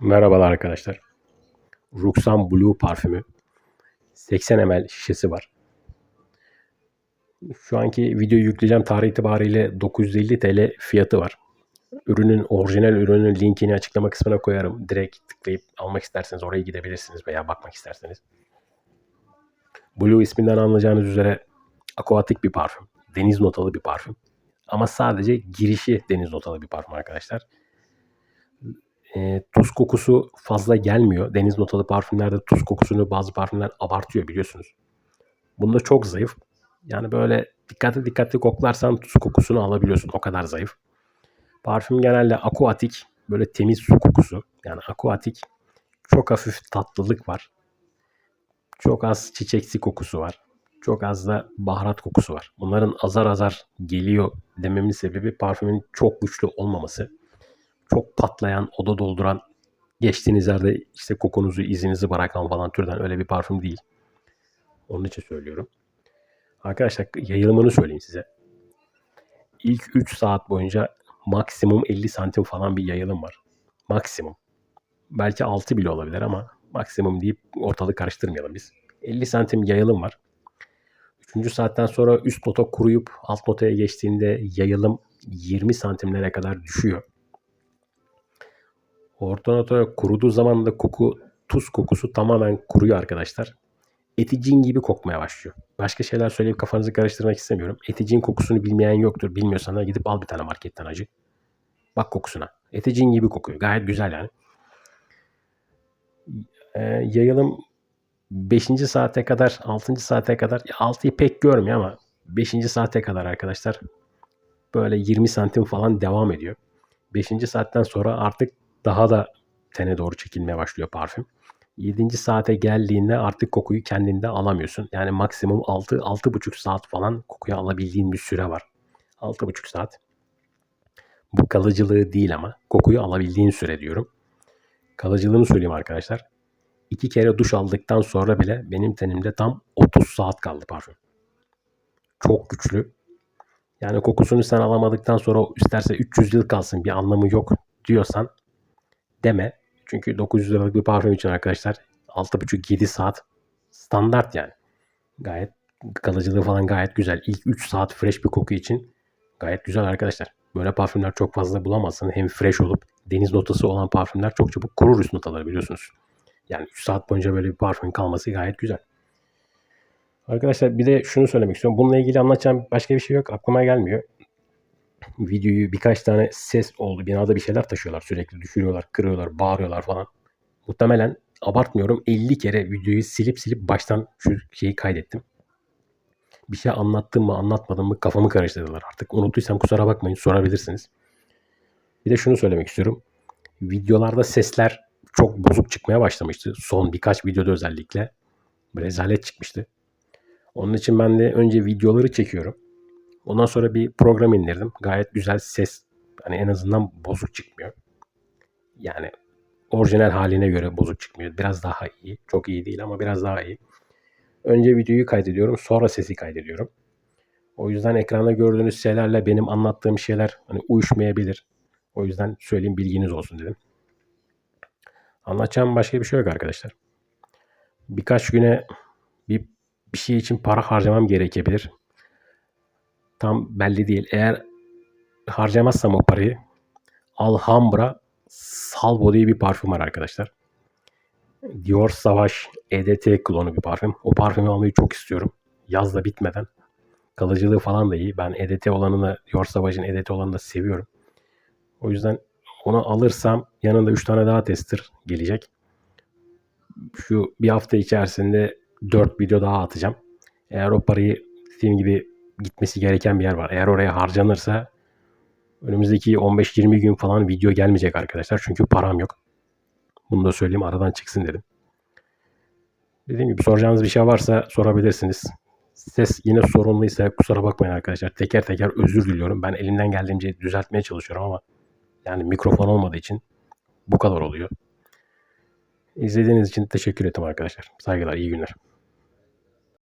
Merhabalar arkadaşlar. Ruxan Blue parfümü 80 ml şişesi var. Şu anki videoyu yükleyeceğim tarih itibariyle 950 TL fiyatı var. Ürünün orijinal ürünün linkini açıklama kısmına koyarım. Direkt tıklayıp almak isterseniz oraya gidebilirsiniz veya bakmak isterseniz. Blue isminden anlayacağınız üzere aquatik bir parfüm. Deniz notalı bir parfüm. Ama sadece girişi deniz notalı bir parfüm arkadaşlar e, tuz kokusu fazla gelmiyor. Deniz notalı parfümlerde tuz kokusunu bazı parfümler abartıyor biliyorsunuz. Bunda çok zayıf. Yani böyle dikkatli dikkatli koklarsan tuz kokusunu alabiliyorsun. O kadar zayıf. Parfüm genelde aquatik. Böyle temiz su kokusu. Yani aquatik. Çok hafif tatlılık var. Çok az çiçeksi kokusu var. Çok az da baharat kokusu var. Bunların azar azar geliyor dememin sebebi parfümün çok güçlü olmaması çok patlayan, oda dolduran, geçtiğiniz yerde işte kokunuzu, izinizi bırakan falan türden öyle bir parfüm değil. Onun için söylüyorum. Arkadaşlar yayılımını söyleyeyim size. İlk 3 saat boyunca maksimum 50 santim falan bir yayılım var. Maksimum. Belki 6 bile olabilir ama maksimum deyip ortalık karıştırmayalım biz. 50 santim yayılım var. 3. saatten sonra üst nota kuruyup alt notaya geçtiğinde yayılım 20 santimlere kadar düşüyor. Orta nota kuruduğu zaman da koku, tuz kokusu tamamen kuruyor arkadaşlar. Eticin gibi kokmaya başlıyor. Başka şeyler söyleyip kafanızı karıştırmak istemiyorum. Eticin kokusunu bilmeyen yoktur. Bilmiyorsan da gidip al bir tane marketten acı. Bak kokusuna. Eticin gibi kokuyor. Gayet güzel yani. Ee, yayılım 5. saate kadar, 6. saate kadar, 6'yı pek görmüyor ama 5. saate kadar arkadaşlar böyle 20 santim falan devam ediyor. 5. saatten sonra artık daha da tene doğru çekilmeye başlıyor parfüm. 7. saate geldiğinde artık kokuyu kendinde alamıyorsun. Yani maksimum 6 6,5 saat falan kokuyu alabildiğin bir süre var. 6,5 saat. Bu kalıcılığı değil ama kokuyu alabildiğin süre diyorum. Kalıcılığını söyleyeyim arkadaşlar. İki kere duş aldıktan sonra bile benim tenimde tam 30 saat kaldı parfüm. Çok güçlü. Yani kokusunu sen alamadıktan sonra isterse 300 yıl kalsın bir anlamı yok diyorsan deme. Çünkü 900 liralık bir parfüm için arkadaşlar 6,5-7 saat standart yani. Gayet kalıcılığı falan gayet güzel. İlk 3 saat fresh bir koku için gayet güzel arkadaşlar. Böyle parfümler çok fazla bulamazsın. Hem fresh olup deniz notası olan parfümler çok çabuk kurur üst notaları biliyorsunuz. Yani 3 saat boyunca böyle bir parfüm kalması gayet güzel. Arkadaşlar bir de şunu söylemek istiyorum. Bununla ilgili anlatacağım başka bir şey yok. Aklıma gelmiyor videoyu birkaç tane ses oldu. Binada bir şeyler taşıyorlar sürekli. Düşürüyorlar, kırıyorlar, bağırıyorlar falan. Muhtemelen abartmıyorum 50 kere videoyu silip silip baştan şu şeyi kaydettim. Bir şey anlattım mı anlatmadım mı kafamı karıştırdılar artık. Unuttuysam kusura bakmayın sorabilirsiniz. Bir de şunu söylemek istiyorum. Videolarda sesler çok bozuk çıkmaya başlamıştı. Son birkaç videoda özellikle. Rezalet çıkmıştı. Onun için ben de önce videoları çekiyorum. Ondan sonra bir program indirdim. Gayet güzel ses. Hani en azından bozuk çıkmıyor. Yani orijinal haline göre bozuk çıkmıyor. Biraz daha iyi. Çok iyi değil ama biraz daha iyi. Önce videoyu kaydediyorum. Sonra sesi kaydediyorum. O yüzden ekranda gördüğünüz şeylerle benim anlattığım şeyler hani uyuşmayabilir. O yüzden söyleyeyim bilginiz olsun dedim. Anlatacağım başka bir şey yok arkadaşlar. Birkaç güne bir, bir şey için para harcamam gerekebilir tam belli değil. Eğer harcamazsam o parayı Alhambra Salvo diye bir parfüm var arkadaşlar. Dior Savaş EDT klonu bir parfüm. O parfümü almayı çok istiyorum. Yaz da bitmeden. Kalıcılığı falan da iyi. Ben EDT olanını, Dior Savaş'ın EDT olanını da seviyorum. O yüzden onu alırsam yanında 3 tane daha tester gelecek. Şu bir hafta içerisinde 4 video daha atacağım. Eğer o parayı dediğim gibi gitmesi gereken bir yer var. Eğer oraya harcanırsa önümüzdeki 15-20 gün falan video gelmeyecek arkadaşlar. Çünkü param yok. Bunu da söyleyeyim aradan çıksın dedim. Dediğim gibi soracağınız bir şey varsa sorabilirsiniz. Ses yine sorunluysa kusura bakmayın arkadaşlar. Teker teker özür diliyorum. Ben elimden geldiğince düzeltmeye çalışıyorum ama yani mikrofon olmadığı için bu kadar oluyor. İzlediğiniz için teşekkür ederim arkadaşlar. Saygılar, iyi günler.